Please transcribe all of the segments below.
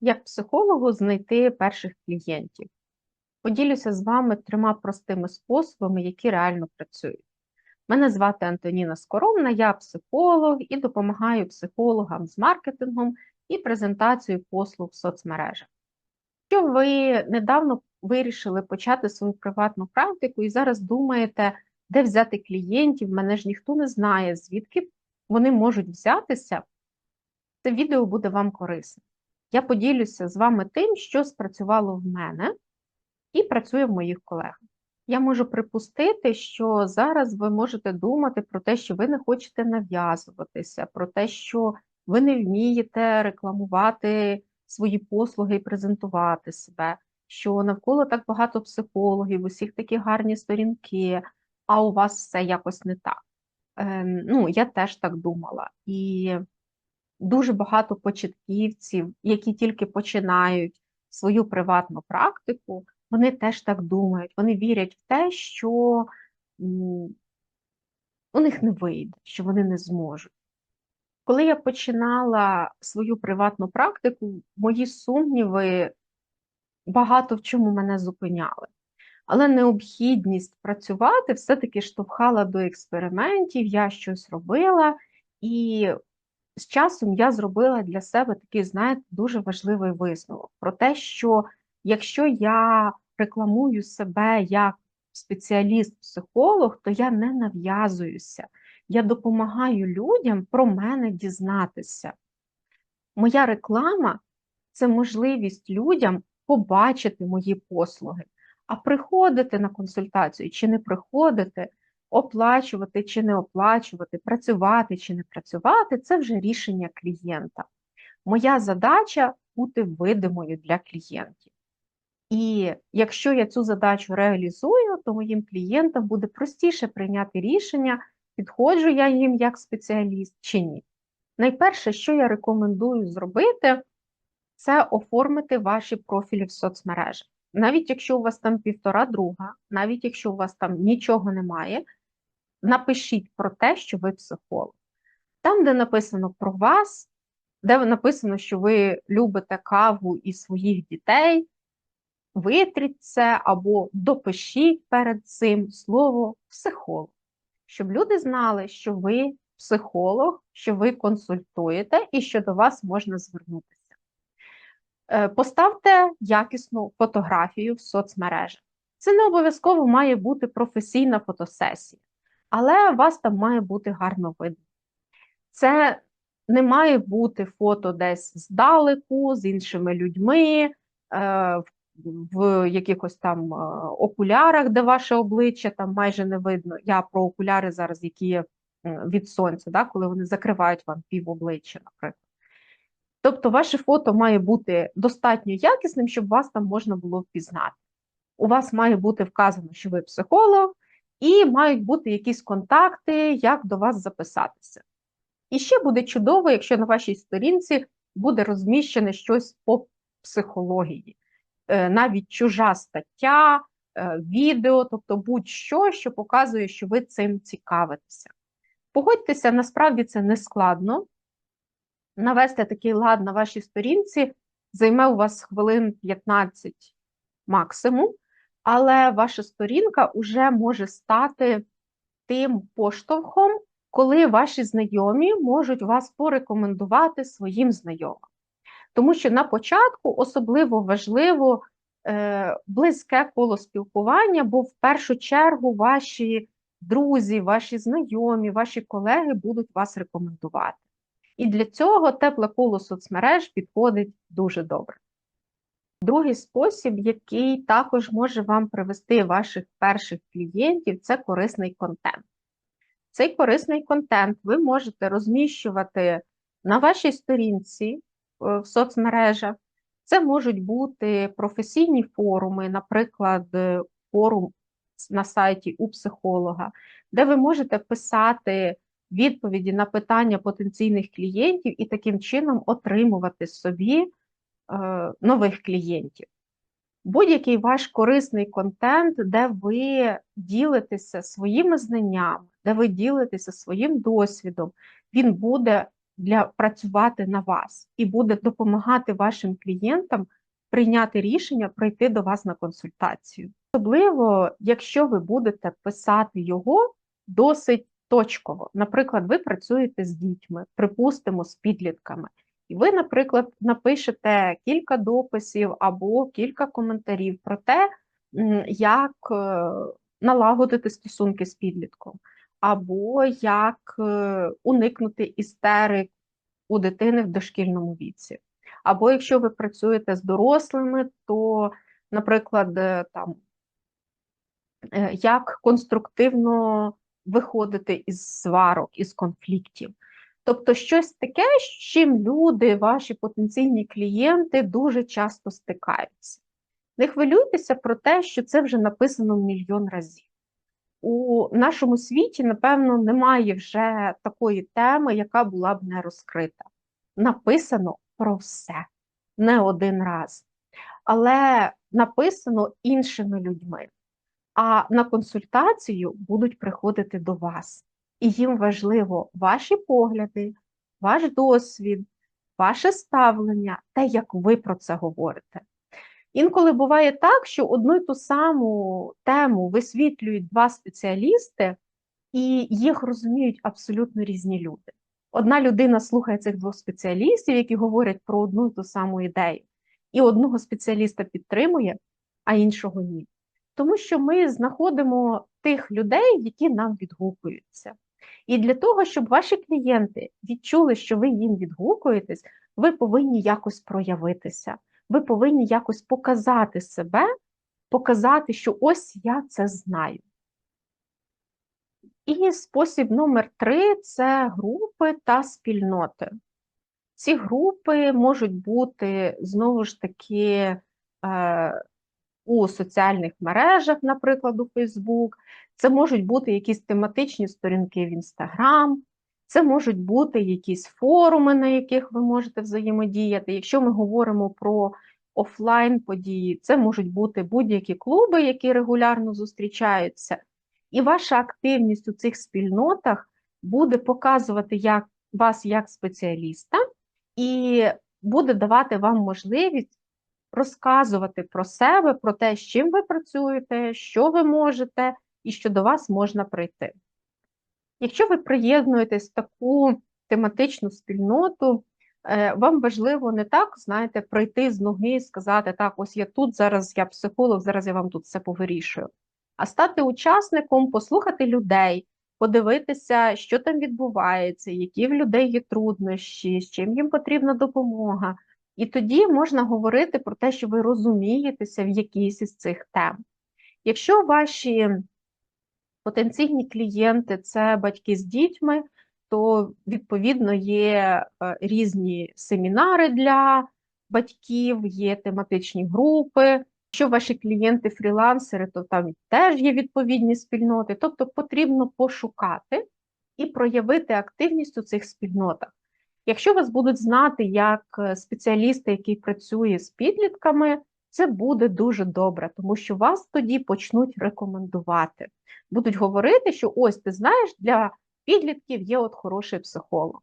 Як психологу знайти перших клієнтів? Поділюся з вами трьома простими способами, які реально працюють. Мене звати Антоніна Скоромна, я психолог і допомагаю психологам з маркетингом і презентацією послуг в соцмережах. Якщо ви недавно вирішили почати свою приватну практику і зараз думаєте, де взяти клієнтів, мене ж ніхто не знає, звідки вони можуть взятися, це відео буде вам корисне. Я поділюся з вами тим, що спрацювало в мене і працює в моїх колег. Я можу припустити, що зараз ви можете думати про те, що ви не хочете нав'язуватися, про те, що ви не вмієте рекламувати свої послуги і презентувати себе, що навколо так багато психологів, усіх такі гарні сторінки, а у вас все якось не так. Ем, ну, я теж так думала. І дуже багато початківців, які тільки починають свою приватну практику, вони теж так думають, вони вірять в те, що у них не вийде, що вони не зможуть. Коли я починала свою приватну практику, мої сумніви багато в чому мене зупиняли. Але необхідність працювати все-таки штовхала до експериментів, я щось робила, і з часом я зробила для себе такий, знаєте, дуже важливий висновок про те, що якщо я рекламую себе як спеціаліст-психолог, то я не нав'язуюся, я допомагаю людям про мене дізнатися. Моя реклама це можливість людям побачити мої послуги, а приходити на консультацію чи не приходити оплачувати чи не оплачувати, працювати чи не працювати це вже рішення клієнта. Моя задача бути видимою для клієнтів. І якщо я цю задачу реалізую, то моїм клієнтам буде простіше прийняти рішення, підходжу я їм як спеціаліст чи ні. Найперше, що я рекомендую зробити, це оформити ваші профілі в соцмережах. Навіть якщо у вас там півтора друга, навіть якщо у вас там нічого немає, напишіть про те, що ви психолог. Там, де написано про вас, де написано, що ви любите каву і своїх дітей, витріть це або допишіть перед цим слово психолог, щоб люди знали, що ви психолог, що ви консультуєте і що до вас можна звернутися. Е, поставте якісну фотографію в соцмережах. Це не обов'язково має бути професійна фотосесія але вас там має бути гарно видно. Це не має бути фото десь здалеку, з іншими людьми, е, в якихось там е, окулярах, де ваше обличчя там майже не видно. Я про окуляри зараз, які є від сонця, да, коли вони закривають вам пів обличчя, наприклад. Тобто, ваше фото має бути достатньо якісним, щоб вас там можна було впізнати. У вас має бути вказано, що ви психолог, і мають бути якісь контакти, як до вас записатися. І ще буде чудово, якщо на вашій сторінці буде розміщене щось по психології, е, навіть чужа стаття, е, відео, тобто будь-що, що показує, що ви цим цікавитеся. Погодьтеся, насправді це не складно. Навести такий лад на вашій сторінці займе у вас хвилин 15 максимум але ваша сторінка вже може стати тим поштовхом, коли ваші знайомі можуть вас порекомендувати своїм знайомим. Тому що на початку особливо важливо е, близьке коло спілкування, бо в першу чергу ваші друзі, ваші знайомі, ваші колеги будуть вас рекомендувати. І для цього тепле коло соцмереж підходить дуже добре. Другий спосіб, який також може вам привести ваших перших клієнтів, це корисний контент. Цей корисний контент ви можете розміщувати на вашій сторінці е, в соцмережах. Це можуть бути професійні форуми, наприклад, е, форум на сайті у психолога, де ви можете писати відповіді на питання потенційних клієнтів і таким чином отримувати собі. Е, нових клієнтів. Будь-який ваш корисний контент, де ви ділитеся своїми знаннями, де ви ділитеся своїм досвідом, він буде для працювати на вас і буде допомагати вашим клієнтам прийняти рішення прийти до вас на консультацію. Особливо, якщо ви будете писати його досить точково. Наприклад, ви працюєте з дітьми, припустимо, з підлітками. І ви, наприклад, напишете кілька дописів або кілька коментарів про те, як е, налагодити стосунки з підлітком, або як е, уникнути істерик у дитини в дошкільному віці. Або якщо ви працюєте з дорослими, то, наприклад, е, там як конструктивно виходити із сварок, із конфліктів. Тобто щось таке, з чим люди, ваші потенційні клієнти дуже часто стикаються. Не хвилюйтеся про те, що це вже написано мільйон разів. У нашому світі, напевно, немає вже такої теми, яка була б не розкрита. Написано про все не один раз, але написано іншими людьми. А на консультацію будуть приходити до вас. І їм важливо ваші погляди, ваш досвід, ваше ставлення, те, як ви про це говорите. Інколи буває так, що одну й ту саму тему висвітлюють два спеціалісти, і їх розуміють абсолютно різні люди. Одна людина слухає цих двох спеціалістів, які говорять про одну й ту саму ідею, і одного спеціаліста підтримує, а іншого ні. Тому що ми знаходимо тих людей, які нам відгукуються. І для того, щоб ваші клієнти відчули, що ви їм відгукуєтесь, ви повинні якось проявитися, ви повинні якось показати себе, показати, що ось я це знаю. І спосіб номер три це групи та спільноти. Ці групи можуть бути знову ж таки е, у соціальних мережах, наприклад, у Facebook, це можуть бути якісь тематичні сторінки в Instagram, це можуть бути якісь форуми, на яких ви можете взаємодіяти. Якщо ми говоримо про офлайн події, це можуть бути будь-які клуби, які регулярно зустрічаються. І ваша активність у цих спільнотах буде показувати як, вас як спеціаліста, і буде давати вам можливість розказувати про себе, про те, з чим ви працюєте, що ви можете і що до вас можна прийти. Якщо ви приєднуєтесь в таку тематичну спільноту, е, вам важливо не так, знаєте, пройти з ноги і сказати, так, ось я тут, зараз я психолог, зараз я вам тут все повирішую, а стати учасником, послухати людей, подивитися, що там відбувається, які в людей є труднощі, з чим їм потрібна допомога. І тоді можна говорити про те, що ви розумієтеся в якійсь із цих тем. Якщо ваші потенційні клієнти це батьки з дітьми, то відповідно є е, різні семінари для батьків, є тематичні групи. Якщо ваші клієнти фрілансери, то там теж є відповідні спільноти. Тобто потрібно пошукати і проявити активність у цих спільнотах. Якщо вас будуть знати як е, спеціаліста, який працює з підлітками, це буде дуже добре, тому що вас тоді почнуть рекомендувати. Будуть говорити, що ось ти знаєш, для підлітків є от хороший психолог.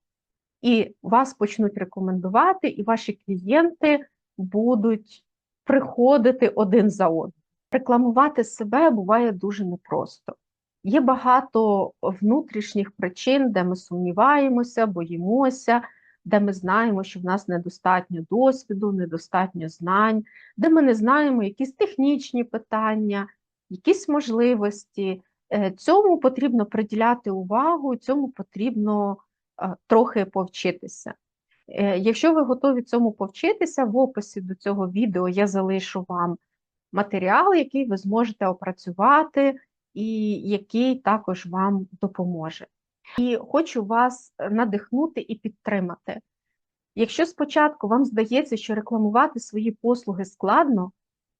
І вас почнуть рекомендувати, і ваші клієнти будуть приходити один за одним. Рекламувати себе буває дуже непросто. Є багато внутрішніх причин, де ми сумніваємося, боїмося, де ми знаємо, що в нас недостатньо досвіду, недостатньо знань, де ми не знаємо якісь технічні питання, якісь можливості. Е, цьому потрібно приділяти увагу, цьому потрібно е, трохи повчитися. Е, якщо ви готові цьому повчитися, в описі до цього відео я залишу вам матеріал, який ви зможете опрацювати, і який також вам допоможе. І хочу вас надихнути і підтримати. Якщо спочатку вам здається, що рекламувати свої послуги складно,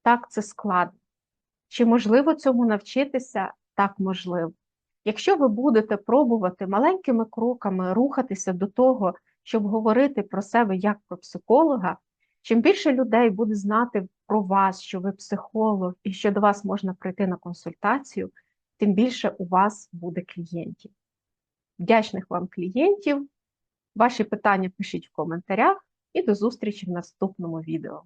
так це складно. Чи можливо цьому навчитися? Так можливо. Якщо ви будете пробувати маленькими кроками рухатися до того, щоб говорити про себе як про психолога, чим більше людей буде знати про вас, що ви психолог і що до вас можна прийти на консультацію, тим більше у вас буде клієнтів. Вдячних вам клієнтів Ваші питання пишіть в коментарях і до зустрічі в наступному відео.